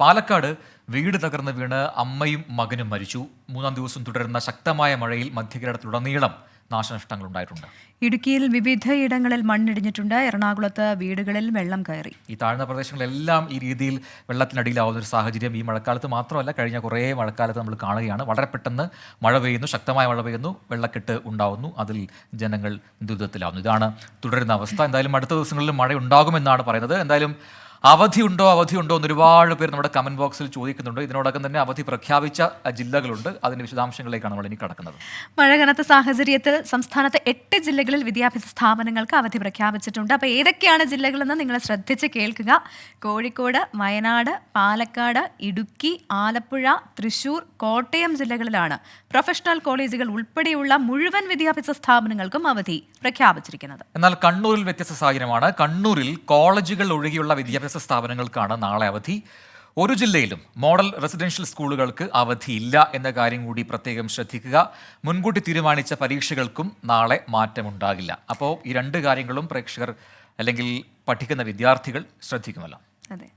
പാലക്കാട് വീട് തകർന്ന് വീണ് അമ്മയും മകനും മരിച്ചു. മൂന്നാം ദിവസം തുടരുന്ന ശക്തമായ മഴയിൽ മധ്യകേരളത്തിലുടനീളം നാശനഷ്ടങ്ങൾ ഉണ്ടായിട്ടുണ്ട് ഇടുക്കിയിൽ വിവിധയിടങ്ങളിൽ മണ്ണിടിഞ്ഞിട്ടുണ്ട്. എറണാകുളത്ത് വീടുകളിൽ വെള്ളം കയറി. ഈ താഴ്ന്ന പ്രദേശങ്ങളെല്ലാം ഈ രീതിയിൽ വെള്ളത്തിനടിയിലാവുന്ന ഒരു സാഹചര്യം ഈ മഴക്കാലത്ത് മാത്രമല്ല കഴിഞ്ഞ കുറേ മഴക്കാലത്ത് നമ്മൾ കാണുകയാണ്. വളരെ പെട്ടെന്ന് മഴ പെയ്യുന്നു. ശക്തമായ മഴ പെയ്യുന്നു. വെള്ളക്കെട്ട് ഉണ്ടാവുന്നു. അതിൽ ജനങ്ങൾ ദുരിതത്തിലാവുന്നു. ഇതാണ് തുടരുന്ന അവസ്ഥ. എന്തായാലും അടുത്ത ദിവസങ്ങളിൽ മഴ ഉണ്ടാകുമെന്നാണ് പറയുന്നത്. എന്തായാലും അവധി അവധിയുണ്ടോ അവധി ഉണ്ടോ എന്ന് ഒരുപാട് പേർ നമ്മുടെ കമന്റ് ബോക്സിൽ ചോദിക്കുന്നുണ്ട്. ഇതിനോടകം തന്നെ അവധി പ്രഖ്യാപിച്ച ജില്ലകളുണ്ട്. അതിന്റെ വിശദാംശങ്ങളിലേക്കാണ് നമ്മൾ ഇനി കടക്കുന്നത്. മഴ കനത്ത സാഹചര്യത്തിൽ സംസ്ഥാനത്തെ എട്ട് ജില്ലകളിൽ വിദ്യാഭ്യാസ സ്ഥാപനങ്ങൾക്ക് അവധി പ്രഖ്യാപിച്ചിട്ടുണ്ട്. അപ്പോൾ ഏതൊക്കെയാണ് ജില്ലകളെന്ന് നിങ്ങൾ ശ്രദ്ധിച്ച് കേൾക്കുക. കോഴിക്കോട് വയനാട് പാലക്കാട് ഇടുക്കി ആലപ്പുഴ തൃശൂർ കോട്ടയം ജില്ലകളിലാണ് പ്രൊഫഷണൽ കോളേജുകൾ ഉൾപ്പെടെയുള്ള മുഴുവൻ വിദ്യാഭ്യാസ സ്ഥാപനങ്ങൾക്കും അവധി പ്രഖ്യാപിച്ചിരിക്കുന്നത്. എന്നാൽ കണ്ണൂരിൽ വ്യത്യസ്ത സാഹചര്യമാണ്. കണ്ണൂരിൽ കോളേജുകൾ ഒഴികെയുള്ള വിദ്യാഭ്യാസ സ്ഥാപനങ്ങൾക്കാണ് നാളെ അവധി. ഒരു ജില്ലയിലും മോഡൽ റെസിഡൻഷ്യൽ സ്കൂളുകൾക്ക് അവധിയില്ല എന്ന കാര്യം കൂടി പ്രത്യേകം ശ്രദ്ധിക്കുക. മുൻകൂട്ടി തീരുമാനിച്ച പരീക്ഷകൾക്കും നാളെ മാറ്റമുണ്ടാകില്ല. അപ്പോൾ ഈ രണ്ട് കാര്യങ്ങളും പ്രേക്ഷകർ അല്ലെങ്കിൽ പഠിക്കുന്ന വിദ്യാർത്ഥികൾ ശ്രദ്ധിക്കുമല്ലോ. അതെ.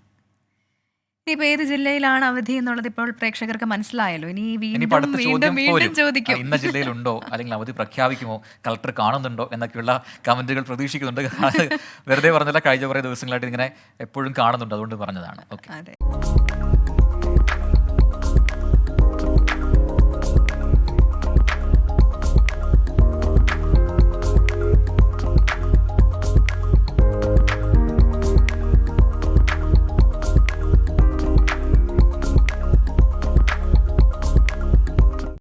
ഇനിയിപ്പോൾ ഏത് ജില്ലയിലാണ് അവധി എന്നുള്ളത് ഇപ്പോൾ പ്രേക്ഷകർക്ക് മനസ്സിലായല്ലോ. ഇനി വീണ്ടും വീണ്ടും വീണ്ടും ചോദിക്കും. ഇന്ന ജില്ലയിലുണ്ടോ? അല്ലെങ്കിൽ അവധി പ്രഖ്യാപിക്കുമോ? കളക്ടർ കാണുന്നുണ്ടോ? എന്നൊക്കെയുള്ള കമന്റുകൾ പ്രതീക്ഷിക്കുന്നുണ്ട്. വെറുതെ പറഞ്ഞല്ല കഴിഞ്ഞ കുറേ ദിവസങ്ങളായിട്ട് ഇങ്ങനെ എപ്പോഴും കാണുന്നുണ്ട്. അതുകൊണ്ട് പറഞ്ഞതാണ്. ഓക്കെ. അതെ.